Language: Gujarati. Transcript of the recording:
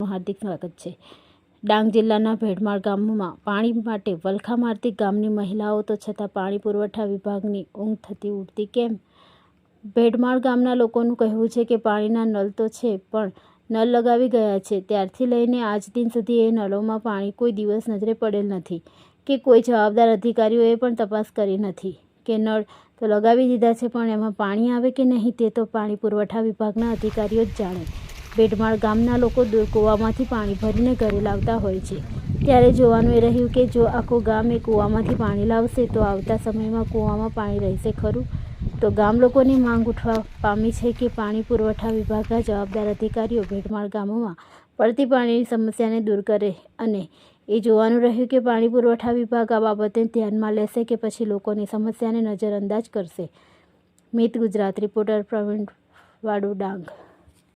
હાર્દિક સ્વાગત છે. ડાંગ જિલ્લાના ભેડમાળ ગામમાં પાણી માટે વલખા મારતી ગામની મહિલાઓ તો છતાં પાણી પુરવઠા વિભાગની ઊંઘ થતી ઉડતી કેમ? ભેડમાળ ગામના લોકોનું કહેવું છે કે પાણીના નળ તો છે, પણ નળ લગાવી ગયા છે. ત્યારથી લઈને આજ દિન સુધી એ નળોમાં પાણી કોઈ દિવસ નજરે પડેલ નથી કે કોઈ જવાબદાર અધિકારીઓએ પણ તપાસ કરી નથી કે નળ તો લગાવી દીધા છે, પણ એમાં પાણી આવે કે નહીં તે તો પાણી પુરવઠા વિભાગના અધિકારીઓ જ જાણે. ભેડમાળ ગામના લોકો દૂર કૂવામાંથી પાણી ભરીને ઘરે લાવતા હોય છે. ત્યારે જોવાનું એ રહ્યું કે જો આખું ગામ એ કૂવામાંથી પાણી લાવશે તો આવતા સમયમાં કૂવામાં પાણી રહેશે ખરું? તો ગામ લોકોની માંગ ઉઠવા પામી છે કે પાણી પુરવઠા વિભાગના જવાબદાર અધિકારીઓ ભેડમાળ ગામોમાં પડતી પાણીની સમસ્યાને દૂર કરે અને એ જોવાનું રહ્યું કે પાણી પુરવઠા વિભાગ આ બાબતે ધ્યાનમાં લેશે કે પછી લોકોની સમસ્યાને નજરઅંદાજ કરશે. મિત ગુજરાત રિપોર્ટર પ્રવીણ વાડુ ડાંગ